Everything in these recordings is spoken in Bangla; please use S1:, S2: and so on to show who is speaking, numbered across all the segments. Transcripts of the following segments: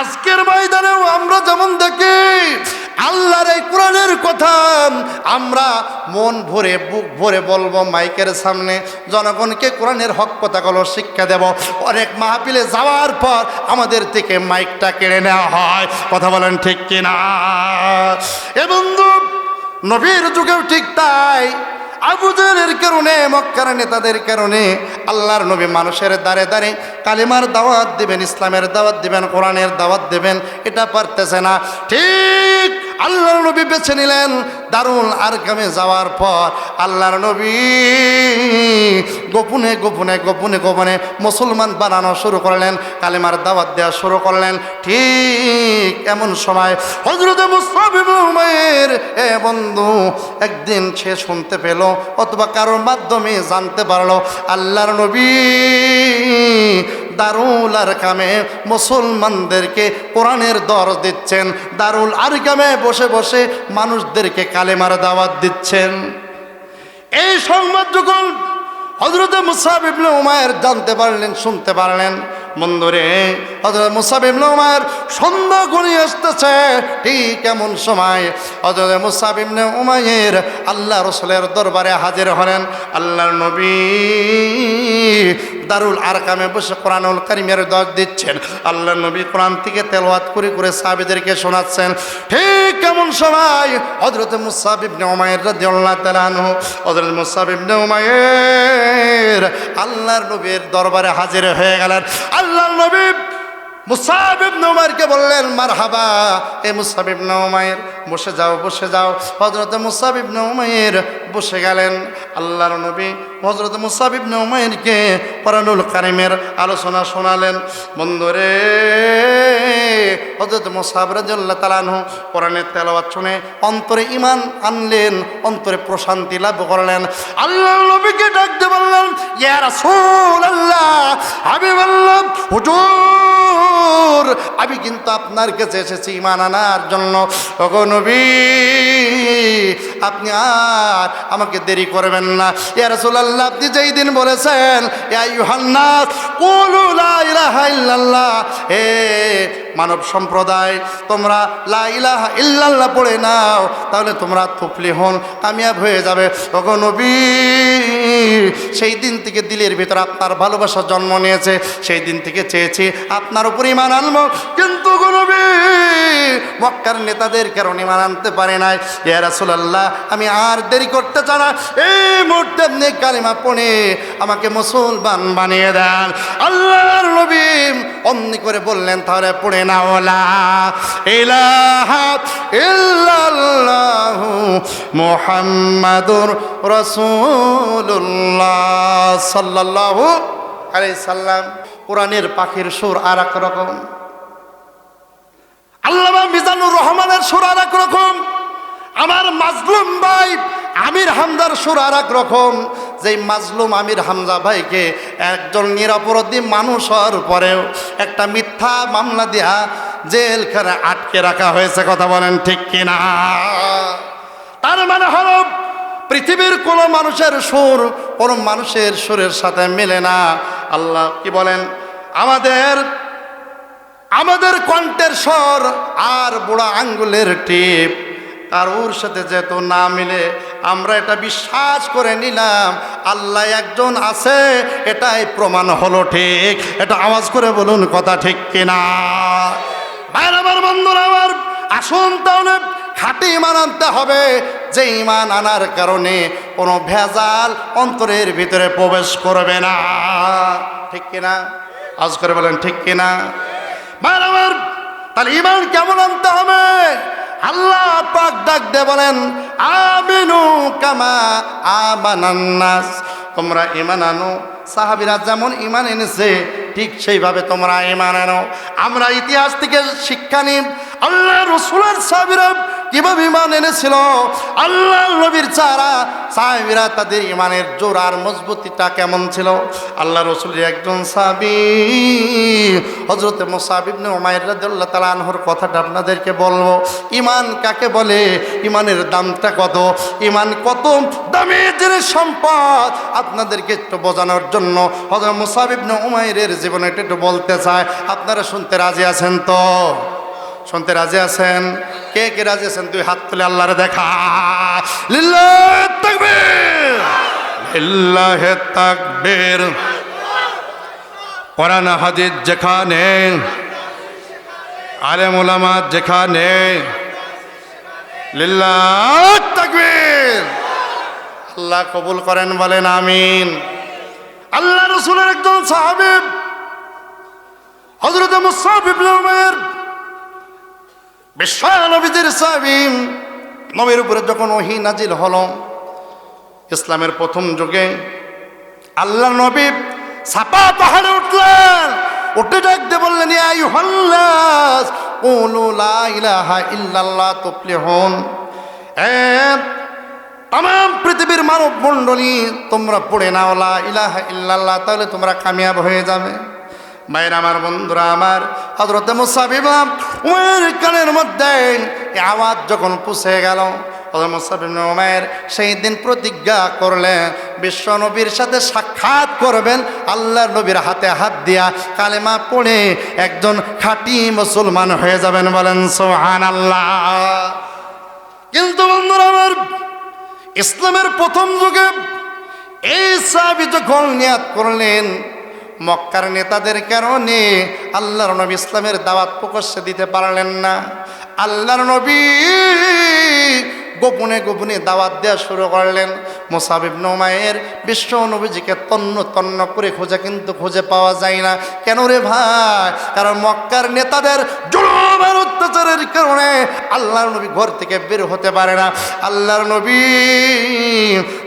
S1: আজকের ময়দানেও আমরা যেমন দেখি, আল্লাহর এই কোরআনের কথা আমরা মন ভরে, বুক ভরে বলব মাইকের সামনে, জনগণকে কোরআনের হক কথাগুলো শিক্ষা দেব। অনেক মাহফিলে যাওয়ার পর আমাদের থেকে মাইকটা কেড়ে নেওয়া হয়। কথা বলেন ঠিক কিনা? এ বন্ধু, নবীর যুগেও ঠিক তাই। আবুজের কারণে, মক্কার নেতাদের কারণে আল্লাহর নবী মানুষের দ্বারে দ্বারে কালিমার দাওয়াত দিবেন, ইসলামের দাওয়াত দিবেন, কোরআনের দাওয়াত দিবেন, এটা পারতেছে না। ঠিক আল্লাহর নবী বেছে নিলেন দারুল আর কামে যাওয়ার পর আল্লাহর নবী গোপনে গোপনে গোপনে গোপনে মুসলমান বানানো শুরু করলেন, কালিমার দাওয়াত দেওয়া শুরু করলেন। ঠিক এমন সময় হজরত মুস্তাফিমের এ বন্ধু, একদিন সে শুনতে পেল অথবা কারোর মাধ্যমে জানতে পারল, আল্লাহর নবী দারুল আর কামে মুসলমানদেরকে কোরআনের দর দিচ্ছেন, দারুল আর কামে বসে বসে মানুষদেরকে কালেমার দাওয়াত দিচ্ছেন। এই সংবাদ যখন হজরত মুসাব ইবনে উমায়ের জানতে পারলেন, শুনতে পারলেন। বন্ধুরে হজরত মুসাব ইবনে উমায়ের সন্ধ্যা ঘনিয়ে আসতেছে ঠিক এমন সময় হজরত মুসাব ইবনে উমায়ের আল্লাহ রসলের দরবারে হাজির হলেন। আল্লাহর নবী দারুল আরকামে বসে কোরআনুল কারিমের দশ দিচ্ছেন। আল্লাহ নবী কোরআন থেকে তেলওয়াত করে করে সাহাবিদেরকে শোনাচ্ছেন। ঠিক কেমন সবাই হজরত মুসাব ইবনে রাজিউল্লাহ তালানহ হজরত মুসাব ইবনে আল্লাহর নবীর দরবারে হাজির হয়ে গেলেন। আল্লাহ নবী মুসাব ইবনে উমারকে বললেন, মারহাবা, এ মুসাব ইবনে বসে যাও বসে যাও। হজরত মুসাব ইবনে বসে গেলেন। আল্লাহর নবী হজরত মুসাব ইবনে উমায়েরকে কোরআনুল কারিমের আলোচনা শোনালেন। বন্ধুরে হজরত মুসাব রাদিয়াল্লাহু তাআলা আনহু কোরআনের তেলাওয়াত শুনে অন্তরে ইমান আনলেন, অন্তরে প্রশান্তি লাভ করলেন। আল্লাহর নবীকে ডাকতে বললেন, ইয়া রাসূলুল্লাহ, হাবিবাল্লাহ, হুজুর আমি কিন্তু আপনার কাছে এসেছি ইমান আনার জন্য। আপনি আর আমাকে দেরি করবেন না। ইয়া রাসূলুল্লাহ, আপনি যেই দিন বলেছেন হে মানব সম্প্রদায়, তোমরা লা ইলাহা ইল্লাল্লাহ পড়ে নাও, তাহলে তোমরা তুফলি হন, কামিয়াব হয়ে যাবে। নবী, সেই দিন থেকে দিলের ভিতর আপনার ভালোবাসা জন্ম নিয়েছে, সেই দিন থেকে চেয়েছি আপনার উপর ইমান আনব। কিন্তু নবী, মক্কার নেতাদের কারণে ইমান আনতে পারে নাই। ইয়া আমি আর দেরি করতে চাই না। এই মুহূর্তে আপনি কালিমা পড়ে আমাকে মুসলমান বানিয়ে দেন। আল্লাহর নবী অমনি করে বললেন, তাহলে পড়ে না ওলা ইলাহা ইল্লাল্লাহু মুহাম্মাদুর সাল্লাল্লাহু আলাইহি সাল্লাম। কোরআনের পাখির সুর আর এক রকম। আল্লামা মিজানুর রহমানের সুর আর এক রকম। আমার মাজলুম ভাই আমির হামদার সুর আর এক রকম যেই মাজলুম আমির হামজা ভাইকে একজন নিরাপরাধী মানুষ হওয়ার পরেও একটা মিথ্যা মামলা দিয়া জেলখানে আটকে রাখা হয়েছে, কথা বলেন ঠিক কিনা? তার মানে হলো, পৃথিবীর কোনো মানুষের সুর কোনো মানুষের সুরের সাথে মেলে না। আল্লাহ কি বলেন? আমাদের আমাদের কণ্ঠের স্বর আর বুড়া আঙ্গুলের টিপ, কারোর সাথে যেহেতু না মিলে আমরা এটা বিশ্বাস করে নিলাম, আল্লাহ একজন আছে, এটাই প্রমাণ হলো ঠিক। এটা আওয়াজ করে বলুন কথা ঠিক কিনা? ভাইর আমার বন্ধুরা আমার, আসুন তাহলে খাঁটি ইমান আনতে হবে। যে ইমান আনার কারণে কোনো ভেজাল অন্তরের ভিতরে প্রবেশ করবে না। ঠিক কিনা? আজ করে বলেন ঠিক কিনা? তাহলে ইমান কেমন আনতে হবে? আল্লাহ পাক ডাক দে বলেন আমিনু কামা আমানান্নাস। তোমরা ইমান আনো। সাহাবিরা যেমন ইমান এনেছে, ঠিক সেইভাবে তোমরা ইমান আনো। আমরা ইতিহাস থেকে শিক্ষা নিই। আল্লাহ রসুলের সাবিরা কীভাবে ইমান এনেছিল। আল্লাহ নবীর চারা সাহাবিরা তাদের ইমানের জোর আর মজবুতিটা কেমন ছিল? আল্লাহ রসুলের একজন সাবি হজরতে মোসাবিবনে ওমায়ের তাআলা আনহর কথাটা আপনাদেরকে বলব। ইমান কাকে বলে? ইমানের দামটা কত? ইমান কত? দামি জিনিস সম্পদ। আপনাদেরকে একটু বোঝানোর জন্য হজরত মোসাবিবনে উমায়ের জীবনে একটু বলতে চায় আপনারা শুনতে রাজি আছেন তো? শুনতে রাজি আছেন? কে কে রাজি আছেন? তুই হাত তুলে আল্লাহরে দেখা। লিল্লাহ তাকবীর। কোরআন, হাদিস যেখানে, আলেম ওলামা যেখানে, লিল্লাহ তাকবীর। আল্লাহ কবুল করেন, বলেন আমিন। আল্লাহ রসুলের একজন সাহাবিব হজরত মুসাফ ইবনে উমাইর বিশ্ব সাহাবিম নবীর উপরে যখন ওহি নাজিল হলো, ইসলামের প্রথম যুগে, আল্লাহ নবী সাপা পাহাড়ে উঠলেন। উঠে ডাকতে বললেন ইলাহা ইল্লাল্লাহ এ পৃথিবীর মানব মণ্ডলী তোমরা পড়ে নাও ইলাহা ইল্লাল্লাহ, তাহলে তোমরা কামিয়াব হয়ে যাবে। মায়ের আমার, বন্ধুরা আমার হজরত মুসাবিবাম উমের কানের মধ্যে আওয়াজ যখন পুষে গেল উমের সেই দিন প্রতিজ্ঞা করলেন, বিশ্ব নবীর সাথে সাক্ষাৎ করবেন আল্লাহ নবীর হাতে হাত দিয়া কালেমা পড়ে একজন খাঁটি মুসলমান হয়ে যাবেন বলেন সোহান আল্লাহ কিন্তু বন্ধুরা আমার, ইসলামের প্রথম যুগে এই সাহাবি যখন নিয়াত করলেন মক্কার নেতাদের কারণে আল্লাহর নবী ইসলামের দাওয়াত প্রকাশ্যে দিতে পারলেন না। আল্লাহর নবী গোপনে গোপনে দাওয়াত দেওয়া শুরু করলেন। মোসাবিব নোমায়ের বিশ্ব নবীজিকে তন্ন তন্ন করে খোঁজে কিন্তু খুঁজে পাওয়া যায় না। কেন রে ভাই? কারণ মক্কার নেতাদের জুলুম আর অত্যাচারের কারণে আল্লাহর নবী ঘর থেকে বের হতে পারে না। আল্লাহর নবী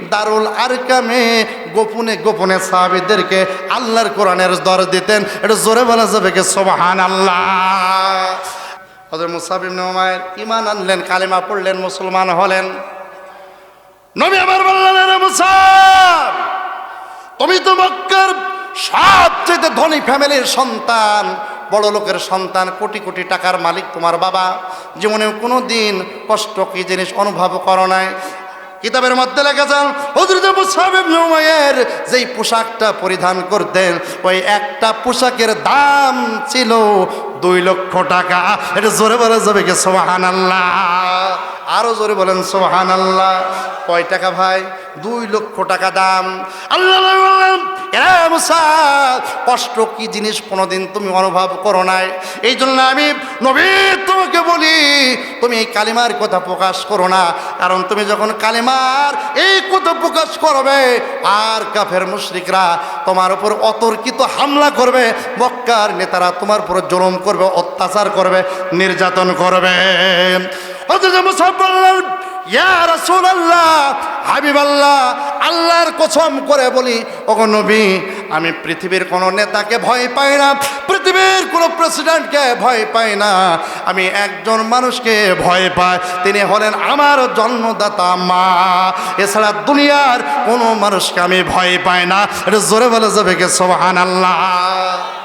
S1: দারুল আরকামে গোপনে গোপনে সাহাবিদেরকে আল্লাহর কোরআনের দর দিতেন। এটা জোরে বলা যাবে কে? সোবাহান আল্লাহ হজর মুসাফিম নোমায়ের ইমান আনলেন, কালেমা পড়লেন, মুসলমান হলেন। নবী আবার বললেন, "আরে মুসাফ তুমি তো মক্কার সবচেয়ে ধনী ফ্যামিলির সন্তান। বড় লোকের সন্তান, কোটি কোটি টাকার মালিক তোমার বাবা। জীবনে কোনো দিন কষ্ট কি জিনিস অনুভব করো নাই। কিতাবের মধ্যে লেখেছেন হজরত আবু সাহেব যেই পোশাকটা পরিধান করতেন, ওই একটা পোশাকের দাম ছিল দুই লক্ষ টাকা। এটা জোরে বলা যাবে কি? সোহান আল্লাহ আরও জোরে বলেন সোহান আল্লাহ কয় টাকা ভাই? দুই লক্ষ টাকা দাম। আল্লাহ কষ্ট কি জিনিস কোনোদিন তুমি অনুভব করো নাই? এই জন্য আমি, নবী, তোমাকে বলি, তুমি এই কালিমার কথা প্রকাশ করো না। কারণ তুমি যখন কালিমার এই কথা প্রকাশ করবে, আর কাফের মুশ্রিকরা তোমার উপর অতর্কিত হামলা করবে। মক্কার নেতারা তোমার উপর জলম করবে। অত্যাচার করবে, নির্যাতন করবে। আল্লাহর কসম করে বলি, ওগো নবী, আমি পৃথিবীর কোনো নেতাকে ভয় পাই না, পৃথিবীর কোনো প্রেসিডেন্টকে ভয় পাই না। আমি একজন মানুষকে ভয় পাই, তিনি হলেন আমার জন্মদাতা মা। এছাড়া দুনিয়ার কোনো মানুষকে আমি ভয় পাই না। এটা জোরে বলে যাবে কে? সোহান আল্লাহ